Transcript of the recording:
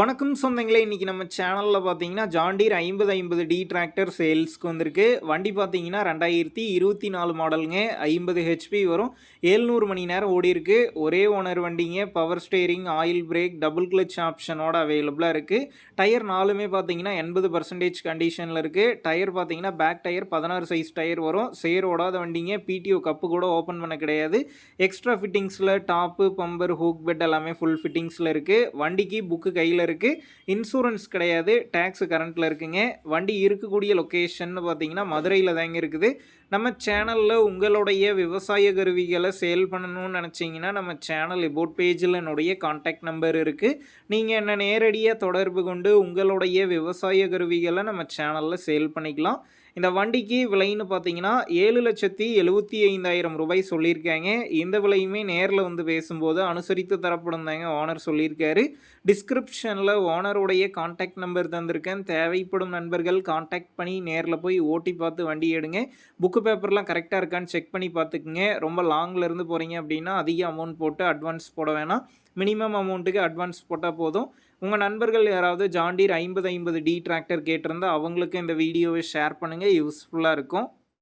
வணக்கம் சொந்தங்களே இன்றைக்கி நம்ம சேனலில் பார்த்தீங்கன்னா ஜாண்டீர் ஐம்பது ஐம்பது டி டிராக்டர் சேல்ஸ்க்கு வந்திருக்கு. வண்டி பார்த்தீங்கன்னா ரெண்டாயிரத்தி இருபத்தி நாலு மாடலுங்க ஐம்பது ஹெச்பி வரும். ஏழ்நூறு மணி நேரம் ஓடி இருக்கு. ஒரே ஓனர் வண்டிங்க. Power steering oil brake double clutch ஆப்ஷனோட அவைலபிளாக இருக்குது டயர் நாலுமே பார்த்தீங்கன்னா எண்பது பர்சன்டேஜ் கண்டிஷனில் இருக்குது டயர் பார்த்தீங்கன்னா பேக் டயர் பதினாறு சைஸ் டயர் வரும். சேர் ஓடாத வண்டிங்க. பிடிஓ கப்பு கூட ஓப்பன் பண்ண கிடையாது. எக்ஸ்ட்ரா ஃபிட்டிங்ஸில் டாப்பு பம்பர் ஹூக் பெட் எல்லாமே ஃபுல் ஃபிட்டிங்ஸில் இருக்குது வண்டிக்கு புக்கு கையில் இருக்குது இன்சூரன்ஸ் கிடையாது. டேக்ஸ் கரண்ட்டில் இருக்குங்க. வண்டி இருக்கக்கூடிய லொக்கேஷன் பார்த்தீங்கன்னா மதுரையில் தாங்க இருக்குது. நம்ம சேனலில் உங்களுடைய விவசாய கருவிகளை சேல் பண்ணணும்னு நினச்சிங்கன்னா நம்ம சேனல் இபோட் பேஜில் என்னுடைய காண்டாக்ட் நம்பர் இருக்குது நீங்கள் என்ன நேரடியாக தொடர்பு கொண்டு உங்களுடைய விவசாய கருவிகளை நம்ம சேனலில் சேல் பண்ணிக்கலாம். இந்த வண்டிக்கு விலைன்னு பார்த்தீங்கன்னா ஏழு லட்சத்தி எழுபத்தி ஐந்தாயிரம் ரூபாய் சொல்லியிருக்காங்க. இந்த விலையுமே நேரில் வந்து பேசும்போது அனுசரித்து தரப்படும் தாங்க ஓனர் சொல்லியிருக்காரு. டிஸ்கிரிப்ஷனில் ஓனருடைய காண்டாக்ட் நம்பர் தந்திருக்கேன். தேவைப்படும் நண்பர்கள் காண்டாக்ட் பண்ணி நேரில் போய் ஓட்டி பார்த்து வண்டி எடுங்க. புக்கு பேப்பர்லாம் கரெக்டாக இருக்கான்னு செக் பண்ணி பார்த்துக்குங்க. ரொம்ப லாங்கில் இருந்து போகிறீங்க அப்படின்னா அதிக அமௌண்ட் போட்டு அட்வான்ஸ் போட வேணாம். மினிமம் அமௌண்ட்டுக்கு அட்வான்ஸ் போட்டால் போதும். உங்கள் நண்பர்கள் யாராவது ஜாண்டீர் ஐம்பது ஐம்பது டி டிராக்டர் கேட்டிருந்தால் அவங்களுக்கு இந்த வீடியோவை ஷேர் பண்ணுங்கள் யூஸ்ஃபுல்லாக இருக்கும்.